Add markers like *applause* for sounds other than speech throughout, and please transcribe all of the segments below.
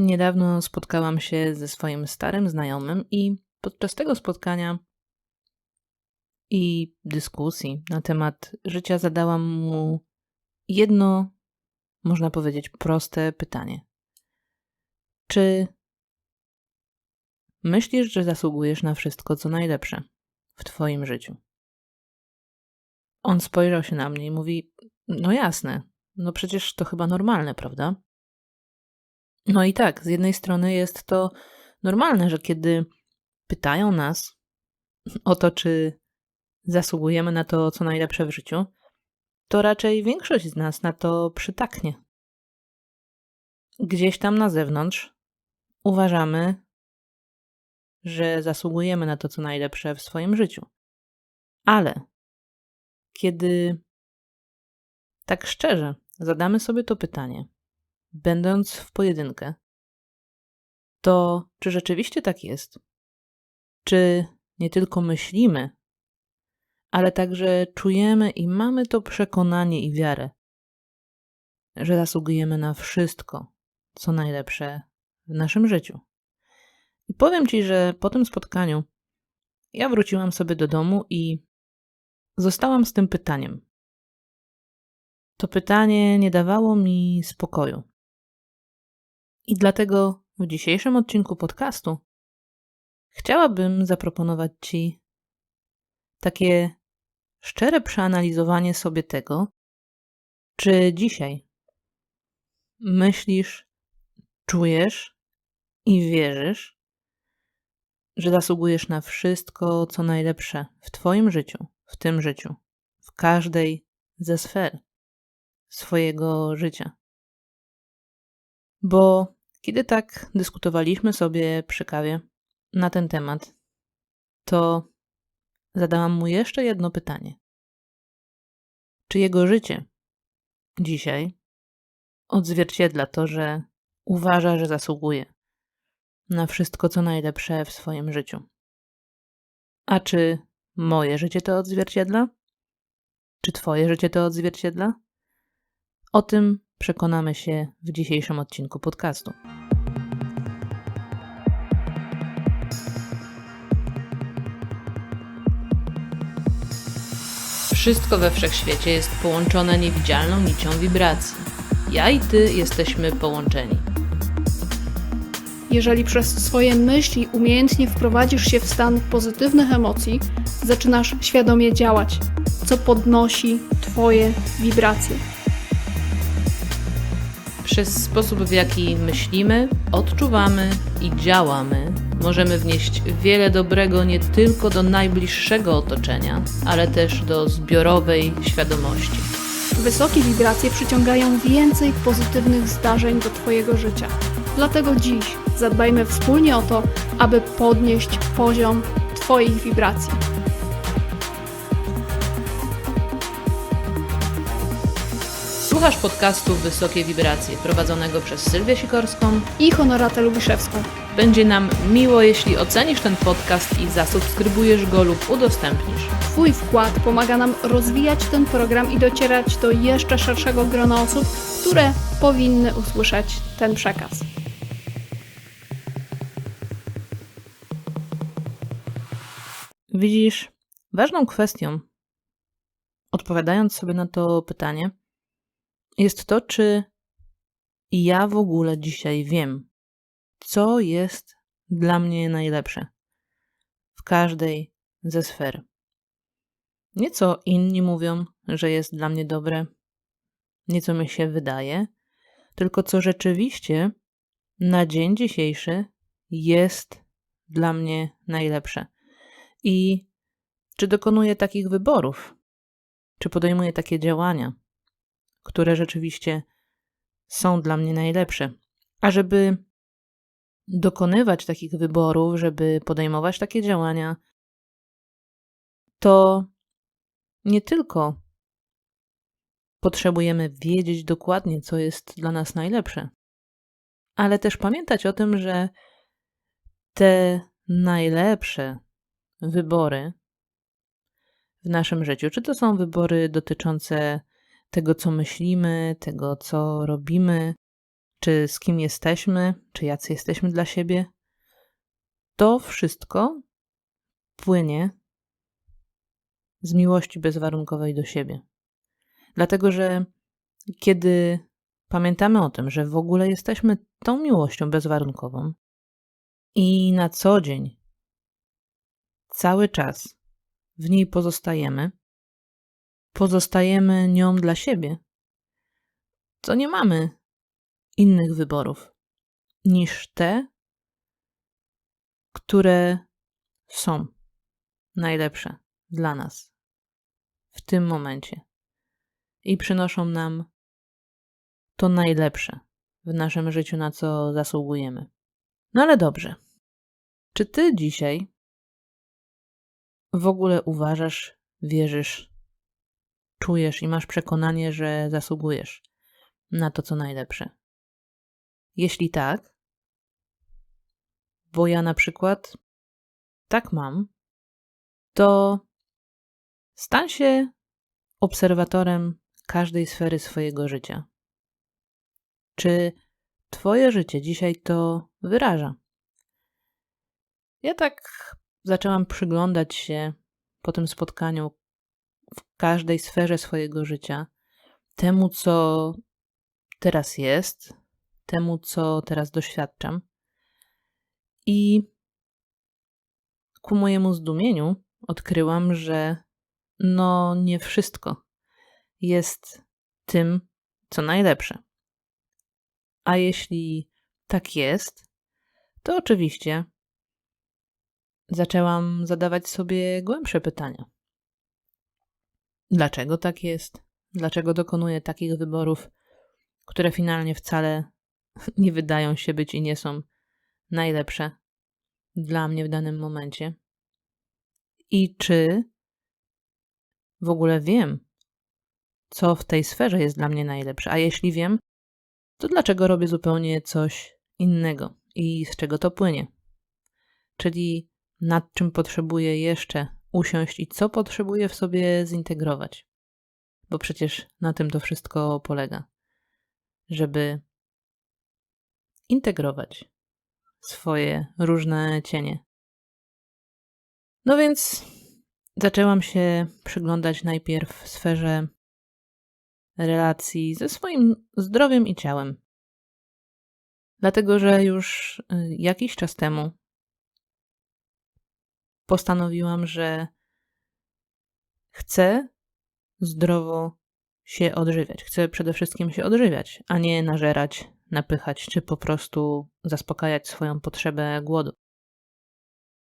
Niedawno spotkałam się ze swoim starym znajomym i podczas tego spotkania i dyskusji na temat życia zadałam mu jedno, można powiedzieć, proste pytanie. Czy myślisz, że zasługujesz na wszystko, co najlepsze w Twoim życiu? On spojrzał się na mnie i mówi: No jasne, no przecież to chyba normalne, prawda? No i tak, z jednej strony jest to normalne, że kiedy pytają nas o to, czy zasługujemy na to, co najlepsze w życiu, to raczej większość z nas na to przytaknie. Gdzieś tam na zewnątrz uważamy, że zasługujemy na to, co najlepsze w swoim życiu. Ale kiedy tak szczerze zadamy sobie to pytanie, będąc w pojedynkę, to czy rzeczywiście tak jest? Czy nie tylko myślimy, ale także czujemy i mamy to przekonanie i wiarę, że zasługujemy na wszystko, co najlepsze w naszym życiu. I powiem Ci, że po tym spotkaniu ja wróciłam sobie do domu i zostałam z tym pytaniem. To pytanie nie dawało mi spokoju. I dlatego w dzisiejszym odcinku podcastu chciałabym zaproponować Ci takie szczere przeanalizowanie sobie tego, czy dzisiaj myślisz, czujesz i wierzysz, że zasługujesz na wszystko, co najlepsze w Twoim życiu, w tym życiu, w każdej ze sfer swojego życia. Bo kiedy tak dyskutowaliśmy sobie przy kawie na ten temat, to zadałam mu jeszcze jedno pytanie. Czy jego życie dzisiaj odzwierciedla to, że uważa, że zasługuje na wszystko, co najlepsze w swoim życiu? A czy moje życie to odzwierciedla? Czy Twoje życie to odzwierciedla? O tym przekonamy się w dzisiejszym odcinku podcastu. Wszystko we wszechświecie jest połączone niewidzialną nicią wibracji. Ja i ty jesteśmy połączeni. Jeżeli przez swoje myśli umiejętnie wprowadzisz się w stan pozytywnych emocji, zaczynasz świadomie działać, co podnosi Twoje wibracje. Przez sposób, w jaki myślimy, odczuwamy i działamy, możemy wnieść wiele dobrego nie tylko do najbliższego otoczenia, ale też do zbiorowej świadomości. Wysokie wibracje przyciągają więcej pozytywnych zdarzeń do Twojego życia. Dlatego dziś zadbajmy wspólnie o to, aby podnieść poziom Twoich wibracji. Słuchasz podcastu Wysokie Wibracje, prowadzonego przez Sylwię Sikorską I Honoratę Lubiszewską. Będzie nam miło, jeśli ocenisz ten podcast i zasubskrybujesz go lub udostępnisz. Twój wkład pomaga nam rozwijać ten program i docierać do jeszcze szerszego grona osób, które powinny usłyszeć ten przekaz. Widzisz, ważną kwestią, odpowiadając sobie na to pytanie, jest to, czy ja w ogóle dzisiaj wiem, co jest dla mnie najlepsze w każdej ze sfer. Nie co inni mówią, że jest dla mnie dobre, nie co mi się wydaje, tylko co rzeczywiście na dzień dzisiejszy jest dla mnie najlepsze. I czy dokonuję takich wyborów, czy podejmuję takie działania, które rzeczywiście są dla mnie najlepsze. A żeby dokonywać takich wyborów, żeby podejmować takie działania, to nie tylko potrzebujemy wiedzieć dokładnie, co jest dla nas najlepsze, ale też pamiętać o tym, że te najlepsze wybory w naszym życiu, czy to są wybory dotyczące tego, co myślimy, tego, co robimy, czy z kim jesteśmy, czy jacy jesteśmy dla siebie, to wszystko płynie z miłości bezwarunkowej do siebie. Dlatego, że kiedy pamiętamy o tym, że w ogóle jesteśmy tą miłością bezwarunkową i na co dzień, cały czas w niej pozostajemy, pozostajemy nią dla siebie, to nie mamy innych wyborów niż te, które są najlepsze dla nas w tym momencie i przynoszą nam to najlepsze w naszym życiu, na co zasługujemy. No ale dobrze. Czy ty dzisiaj w ogóle uważasz, wierzysz, czujesz i masz przekonanie, że zasługujesz na to, co najlepsze? Jeśli tak, bo ja na przykład tak mam, to stań się obserwatorem każdej sfery swojego życia. Czy Twoje życie dzisiaj to wyraża? Ja tak zaczęłam przyglądać się po tym spotkaniu w każdej sferze swojego życia temu, co teraz jest, temu, co teraz doświadczam. I ku mojemu zdumieniu odkryłam, że no nie wszystko jest tym, co najlepsze. A jeśli tak jest, to oczywiście zaczęłam zadawać sobie głębsze pytania. Dlaczego tak jest? Dlaczego dokonuję takich wyborów, które finalnie wcale *laughs* nie wydają się być i nie są najlepsze dla mnie w danym momencie? I czy w ogóle wiem, co w tej sferze jest dla mnie najlepsze? A jeśli wiem, to dlaczego robię zupełnie coś innego i z czego to płynie? Czyli nad czym potrzebuję jeszcze usiąść i co potrzebuję w sobie zintegrować. Bo przecież na tym to wszystko polega. Żeby integrować swoje różne cienie. No więc zaczęłam się przyglądać najpierw w sferze relacji ze swoim zdrowiem i ciałem. Dlatego, że już y, jakiś czas temu postanowiłam, że chcę zdrowo się odżywiać. Chcę przede wszystkim się odżywiać, a nie nażerać, napychać, czy po prostu zaspokajać swoją potrzebę głodu.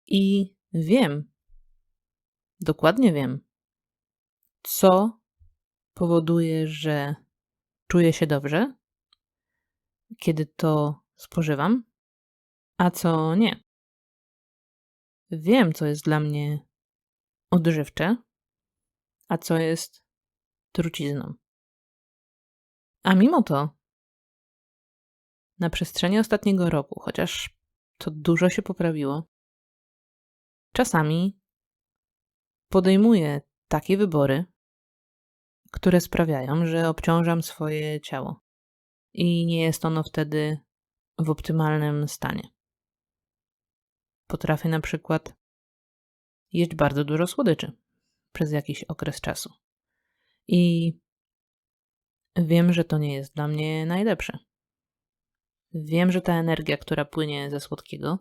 I wiem, dokładnie wiem, co powoduje, że czuję się dobrze, kiedy to spożywam, a co nie. Wiem, co jest dla mnie odżywcze, a co jest trucizną. A mimo to, na przestrzeni ostatniego roku, chociaż to dużo się poprawiło, czasami podejmuję takie wybory, które sprawiają, że obciążam swoje ciało i nie jest ono wtedy w optymalnym stanie. Potrafię na przykład jeść bardzo dużo słodyczy przez jakiś okres czasu. I wiem, że to nie jest dla mnie najlepsze. Wiem, że ta energia, która płynie ze słodkiego,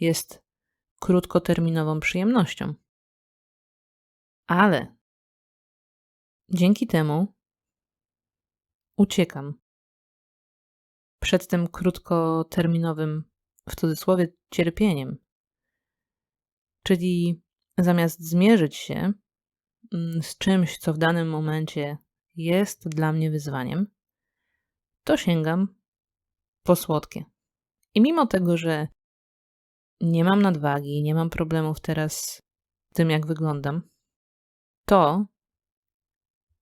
jest krótkoterminową przyjemnością. Ale dzięki temu uciekam przed tym krótkoterminowym, w cudzysłowie, cierpieniem, Czyli zamiast zmierzyć się mm, z czymś, co w danym momencie jest dla mnie wyzwaniem, to sięgam po słodkie. I mimo tego, że nie mam nadwagi, nie mam problemów teraz z tym, jak wyglądam, to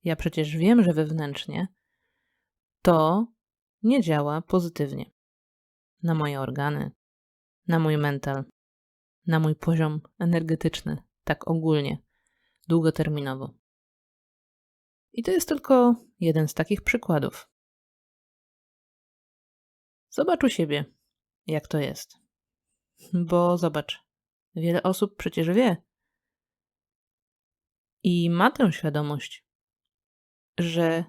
ja przecież wiem, że wewnętrznie to nie działa pozytywnie na moje organy, na mój mental, na mój poziom energetyczny, tak ogólnie, długoterminowo. I to jest tylko jeden z takich przykładów. Zobacz u siebie, jak to jest. Bo zobacz, wiele osób przecież wie i ma tę świadomość, że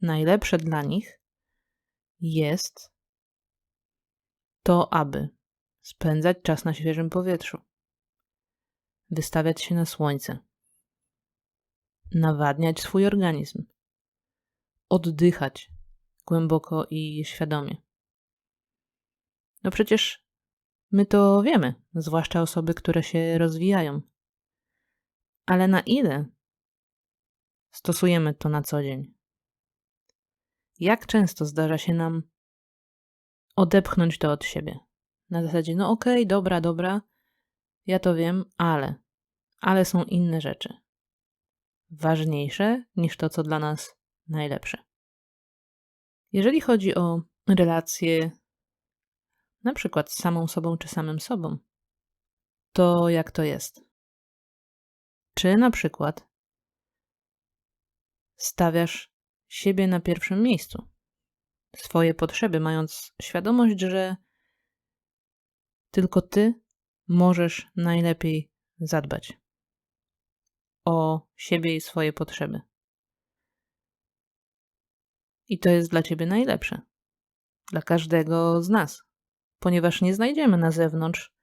najlepsze dla nich jest to, aby spędzać czas na świeżym powietrzu, wystawiać się na słońce, nawadniać swój organizm, oddychać głęboko i świadomie. No przecież my to wiemy, zwłaszcza osoby, które się rozwijają. Ale na ile stosujemy to na co dzień? Jak często zdarza się nam odepchnąć to od siebie? Na zasadzie, no okej, okay, dobra, dobra, ja to wiem, ale, ale są inne rzeczy. Ważniejsze niż to, co dla nas najlepsze. Jeżeli chodzi o relacje, na przykład z samą sobą czy samym sobą, to jak to jest? Czy na przykład stawiasz siebie na pierwszym miejscu, swoje potrzeby, mając świadomość, że tylko ty możesz najlepiej zadbać o siebie i swoje potrzeby. I to jest dla ciebie najlepsze. Dla każdego z nas, ponieważ nie znajdziemy na zewnątrz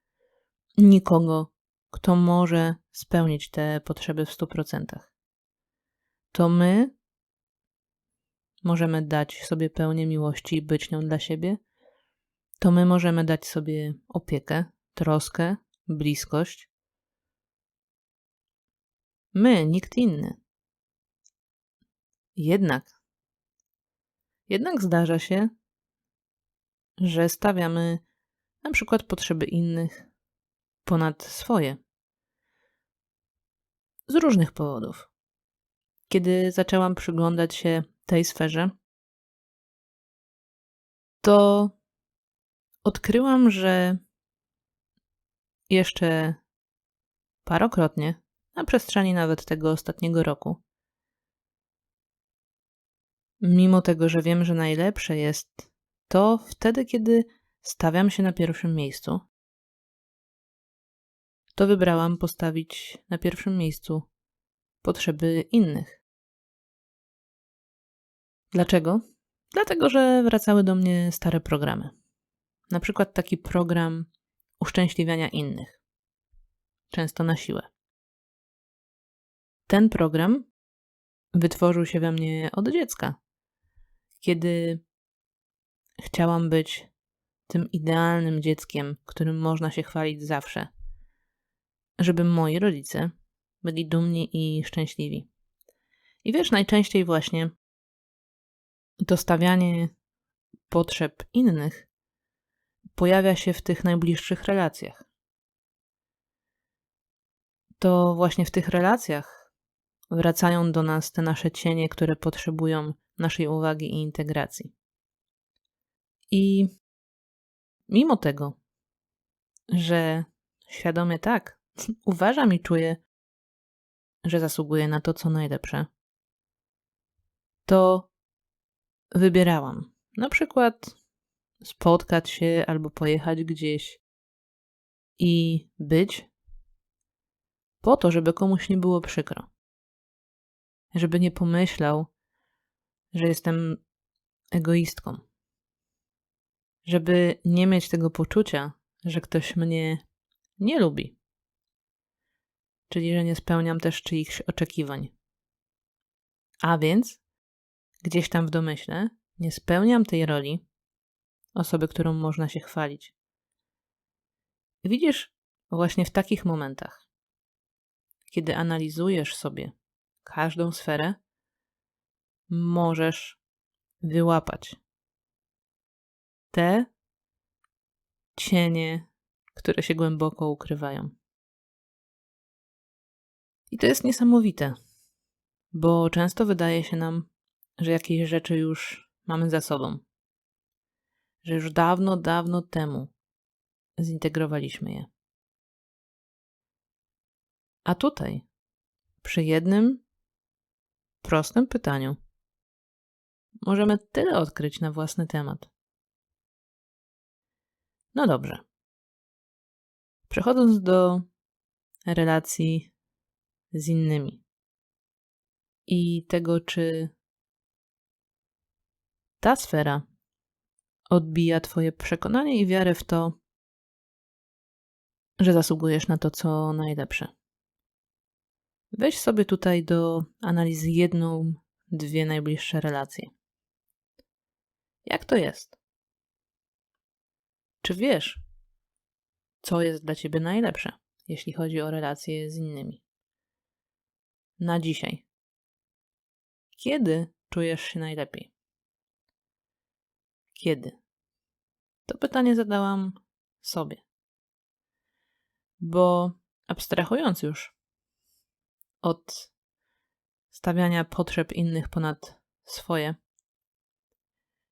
nikogo, kto może spełnić te potrzeby w 100%. To my możemy dać sobie pełnię miłości i być nią dla siebie. To my możemy dać sobie opiekę, troskę, bliskość. My, nikt inny. Jednak jednak zdarza się, że stawiamy na przykład potrzeby innych ponad swoje. Z różnych powodów. Kiedy zaczęłam przyglądać się tej sferze, to odkryłam, że jeszcze parokrotnie, na przestrzeni nawet tego ostatniego roku, mimo tego, że wiem, że najlepsze jest to wtedy, kiedy stawiam się na pierwszym miejscu, to wybrałam postawić na pierwszym miejscu potrzeby innych. Dlaczego? Dlatego, że wracały do mnie stare programy. Na przykład taki program uszczęśliwiania innych, często na siłę. Ten program wytworzył się we mnie od dziecka kiedy chciałam być tym idealnym dzieckiem, którym można się chwalić zawsze, żeby moi rodzice byli dumni i szczęśliwi. I wiesz, najczęściej właśnie to stawianie potrzeb innych pojawia się w tych najbliższych relacjach. To właśnie w tych relacjach wracają do nas te nasze cienie, które potrzebują naszej uwagi i integracji. I mimo tego, że świadomie tak, *laughs* uważam i czuję, że zasługuję na to, co najlepsze, to wybierałam na przykład spotkać się albo pojechać gdzieś i być po to, żeby komuś nie było przykro. Żeby nie pomyślał, że jestem egoistką. Żeby nie mieć tego poczucia, że ktoś mnie nie lubi. Czyli, że nie spełniam też czyichś oczekiwań. A więc, gdzieś tam w domyśle, nie spełniam tej roli osoby, którą można się chwalić. Widzisz, właśnie w takich momentach, kiedy analizujesz sobie każdą sferę, możesz wyłapać te cienie, które się głęboko ukrywają. I to jest niesamowite, bo często wydaje się nam, że jakieś rzeczy już mamy za sobą, że już dawno, dawno temu zintegrowaliśmy je. A tutaj, przy jednym prostym pytaniu, możemy tyle odkryć na własny temat. No dobrze. Przechodząc do relacji z innymi i tego, czy ta sfera odbija Twoje przekonanie i wiarę w to, że zasługujesz na to, co najlepsze. Weź sobie tutaj do analizy jedną, dwie najbliższe relacje. Jak to jest? Czy wiesz, co jest dla ciebie najlepsze, jeśli chodzi o relacje z innymi? Na dzisiaj. Kiedy czujesz się najlepiej? Kiedy? To pytanie zadałam sobie. Bo abstrahując już od stawiania potrzeb innych ponad swoje,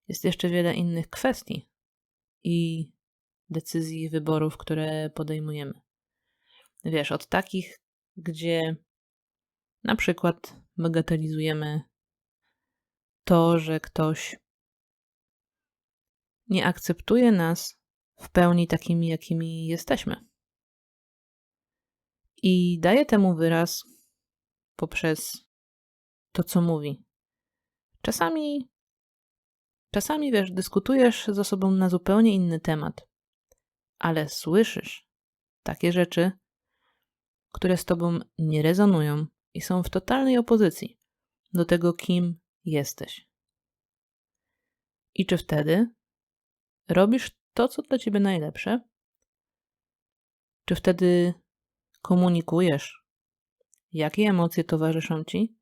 jest jeszcze wiele innych kwestii i decyzji, wyborów, które podejmujemy. Wiesz, od takich, gdzie na przykład bagatelizujemy to, że ktoś nie akceptuje nas w pełni takimi, jakimi jesteśmy. I daje temu wyraz poprzez to, co mówi. Czasami, czasami wiesz, dyskutujesz z osobą na zupełnie inny temat, ale słyszysz takie rzeczy, które z tobą nie rezonują i są w totalnej opozycji do tego, kim jesteś. I czy wtedy robisz to, co dla ciebie najlepsze? Czy wtedy komunikujesz, jakie emocje towarzyszą ci,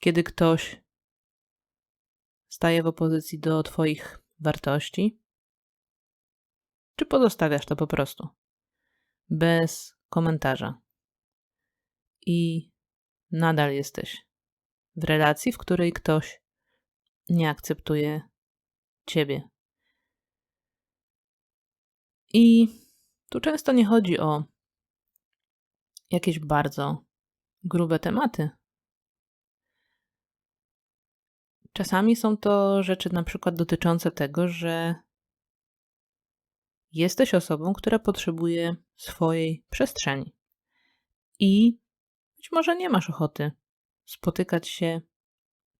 kiedy ktoś staje w opozycji do Twoich wartości? Czy pozostawiasz to po prostu bez komentarza i nadal jesteś w relacji, w której ktoś nie akceptuje Ciebie? I tu często nie chodzi o jakieś bardzo grube tematy. Czasami są to rzeczy na przykład dotyczące tego, że jesteś osobą, która potrzebuje swojej przestrzeni. I być może nie masz ochoty spotykać się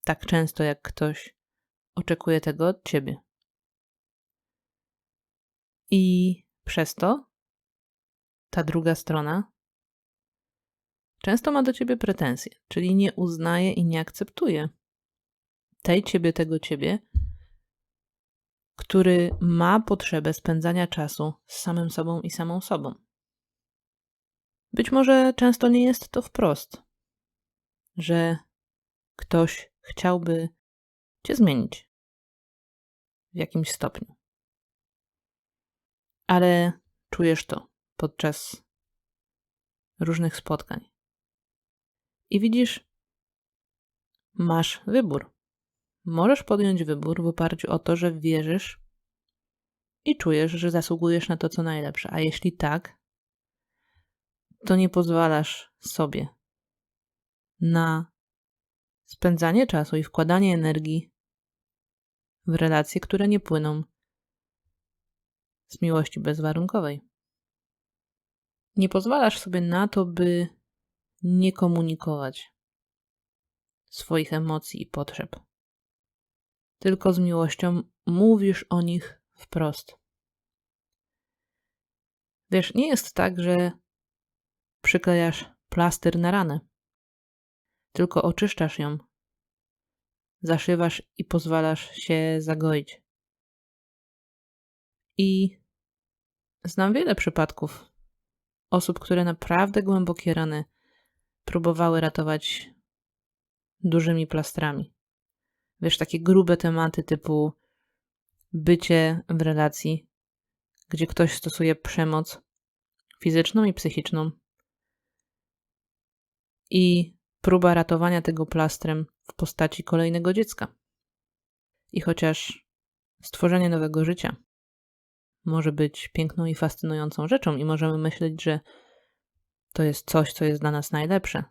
tak często, jak ktoś oczekuje tego od ciebie. I przez to ta druga strona często ma do ciebie pretensje, czyli nie uznaje i nie akceptuje tej ciebie, tego ciebie, który ma potrzebę spędzania czasu z samym sobą i samą sobą. Być może często nie jest to wprost, że ktoś chciałby cię zmienić w jakimś stopniu. Ale czujesz to podczas różnych spotkań. I widzisz, masz wybór. Możesz podjąć wybór w oparciu o to, że wierzysz i czujesz, że zasługujesz na to, co najlepsze. A jeśli tak, to nie pozwalasz sobie na spędzanie czasu i wkładanie energii w relacje, które nie płyną z miłości bezwarunkowej. Nie pozwalasz sobie na to, by nie komunikować swoich emocji i potrzeb. Tylko z miłością mówisz o nich wprost. Wiesz, nie jest tak, że przyklejasz plaster na ranę, tylko oczyszczasz ją, zaszywasz i pozwalasz się zagoić. I znam wiele przypadków osób, które naprawdę głębokie rany próbowały ratować dużymi plastrami. Wiesz, takie grube tematy typu bycie w relacji, gdzie ktoś stosuje przemoc fizyczną i psychiczną i próba ratowania tego plastrem w postaci kolejnego dziecka. I chociaż stworzenie nowego życia może być piękną i fascynującą rzeczą i możemy myśleć, że to jest coś, co jest dla nas najlepsze,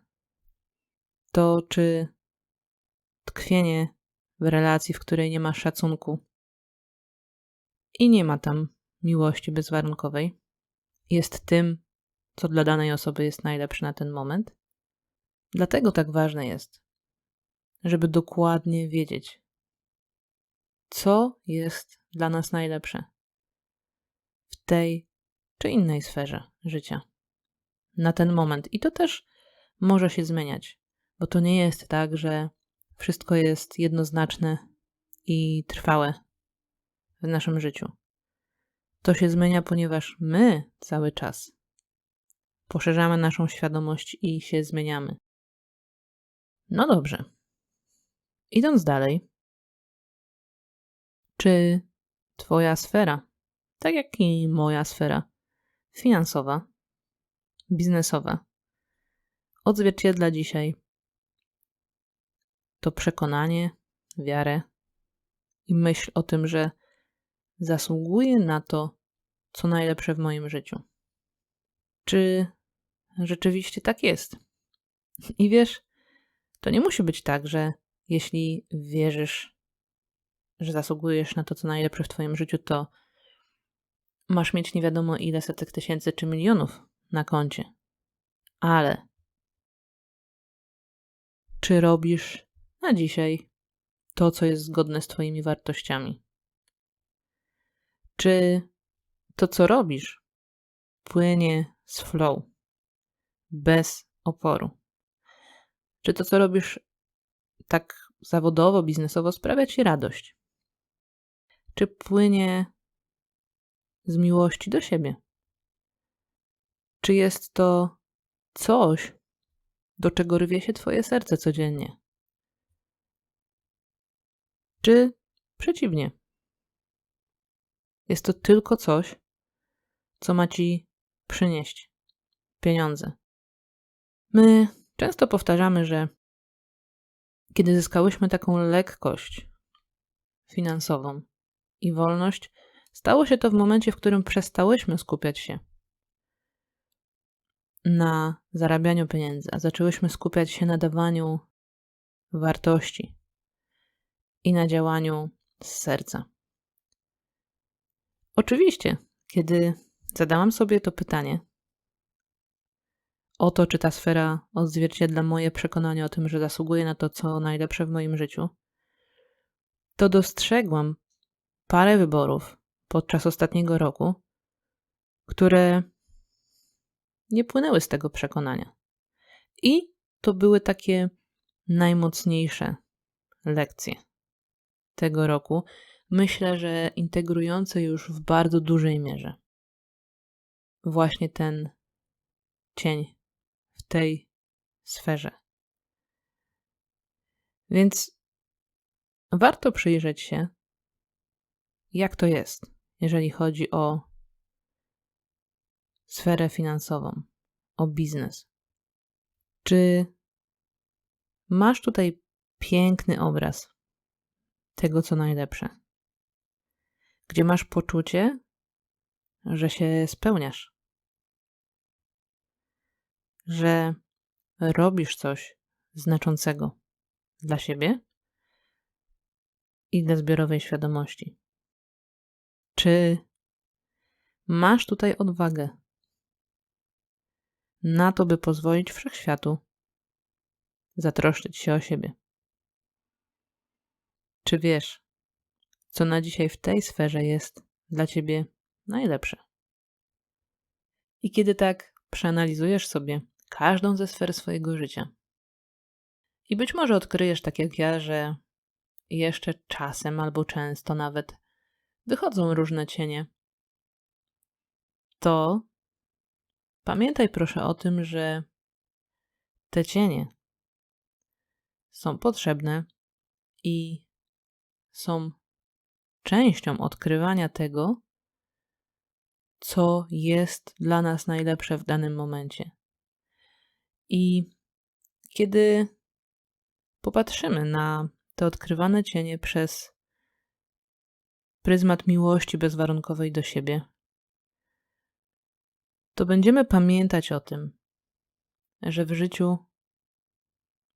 to czy tkwienie w relacji, w której nie ma szacunku i nie ma tam miłości bezwarunkowej jest tym, co dla danej osoby jest najlepsze na ten moment. Dlatego tak ważne jest, żeby dokładnie wiedzieć, co jest dla nas najlepsze tej czy innej sferze życia na ten moment. I to też może się zmieniać, bo to nie jest tak, że wszystko jest jednoznaczne i trwałe w naszym życiu. To się zmienia, ponieważ my cały czas poszerzamy naszą świadomość i się zmieniamy. No dobrze. Idąc dalej, czy Twoja sfera, tak jak i moja sfera finansowa, biznesowa, odzwierciedla dzisiaj to przekonanie, wiarę i myśl o tym, że zasługuję na to, co najlepsze w moim życiu. Czy rzeczywiście tak jest? I wiesz, to nie musi być tak, że jeśli wierzysz, że zasługujesz na to, co najlepsze w Twoim życiu, to masz mieć nie wiadomo ile setek tysięcy czy milionów na koncie. Ale czy robisz na dzisiaj to, co jest zgodne z Twoimi wartościami? Czy to, co robisz, płynie z flow, bez oporu? Czy to, co robisz tak zawodowo, biznesowo, sprawia Ci radość? Czy płynie z miłości do siebie? Czy jest to coś, do czego rwie się Twoje serce codziennie? Czy przeciwnie? Jest to tylko coś, co ma Ci przynieść pieniądze. My często powtarzamy, że kiedy zyskałyśmy taką lekkość finansową i wolność, stało się to w momencie, w którym przestałyśmy skupiać się na zarabianiu pieniędzy, a zaczęłyśmy skupiać się na dawaniu wartości i na działaniu z serca. Oczywiście, kiedy zadałam sobie to pytanie o to, czy ta sfera odzwierciedla moje przekonanie o tym, że zasługuję na to, co najlepsze w moim życiu, to dostrzegłam parę wyborów podczas ostatniego roku, które nie płynęły z tego przekonania. I to były takie najmocniejsze lekcje tego roku, myślę, że integrujące już w bardzo dużej mierze właśnie ten cień w tej sferze. Więc warto przyjrzeć się, jak to jest, jeżeli chodzi o sferę finansową, o biznes. Czy masz tutaj piękny obraz tego, co najlepsze? Gdzie masz poczucie, że się spełniasz, że robisz coś znaczącego dla siebie i dla zbiorowej świadomości. Czy masz tutaj odwagę na to, by pozwolić wszechświatu zatroszczyć się o siebie? Czy wiesz, co na dzisiaj w tej sferze jest dla ciebie najlepsze? I kiedy tak przeanalizujesz sobie każdą ze sfer swojego życia, i być może odkryjesz, tak jak ja, że jeszcze czasem albo często nawet wychodzą różne cienie, to pamiętaj proszę o tym, że te cienie są potrzebne i są częścią odkrywania tego, co jest dla nas najlepsze w danym momencie. I kiedy popatrzymy na te odkrywane cienie przez pryzmat miłości bezwarunkowej do siebie, to będziemy pamiętać o tym, że w życiu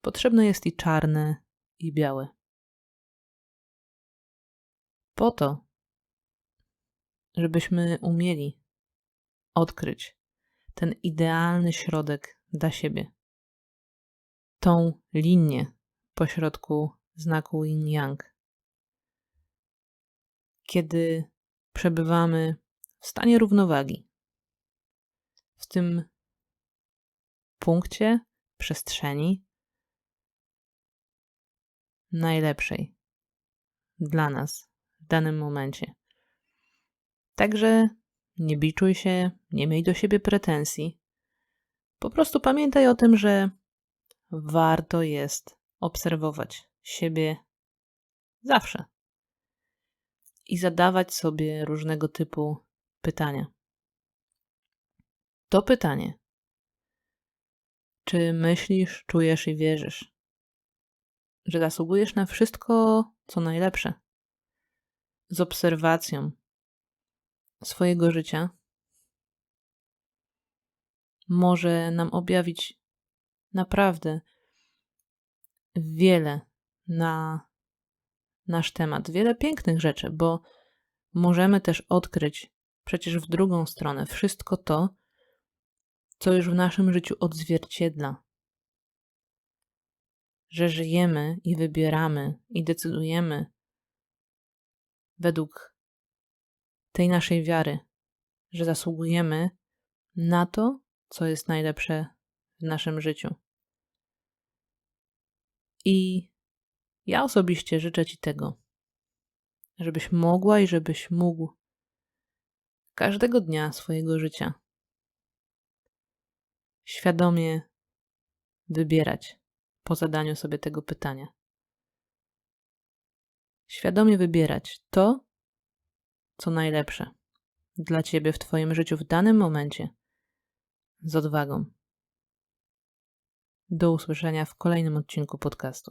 potrzebne jest i czarne, i białe. Po to, żebyśmy umieli odkryć ten idealny środek dla siebie. Tą linię pośrodku znaku yin-yang. Kiedy przebywamy w stanie równowagi, w tym punkcie przestrzeni najlepszej dla nas w danym momencie. Także nie biczuj się, nie miej do siebie pretensji. Po prostu pamiętaj o tym, że warto jest obserwować siebie zawsze i zadawać sobie różnego typu pytania. To pytanie: czy myślisz, czujesz i wierzysz, że zasługujesz na wszystko, co najlepsze? Z obserwacją swojego życia może nam objawić naprawdę wiele na nasz temat, wiele pięknych rzeczy, bo możemy też odkryć przecież w drugą stronę wszystko to, co już w naszym życiu odzwierciedla. Że żyjemy i wybieramy i decydujemy według tej naszej wiary, że zasługujemy na to, co jest najlepsze w naszym życiu. I ja osobiście życzę Ci tego, żebyś mogła i żebyś mógł każdego dnia swojego życia świadomie wybierać po zadaniu sobie tego pytania. Świadomie wybierać to, co najlepsze dla Ciebie w Twoim życiu w danym momencie z odwagą. Do usłyszenia w kolejnym odcinku podcastu.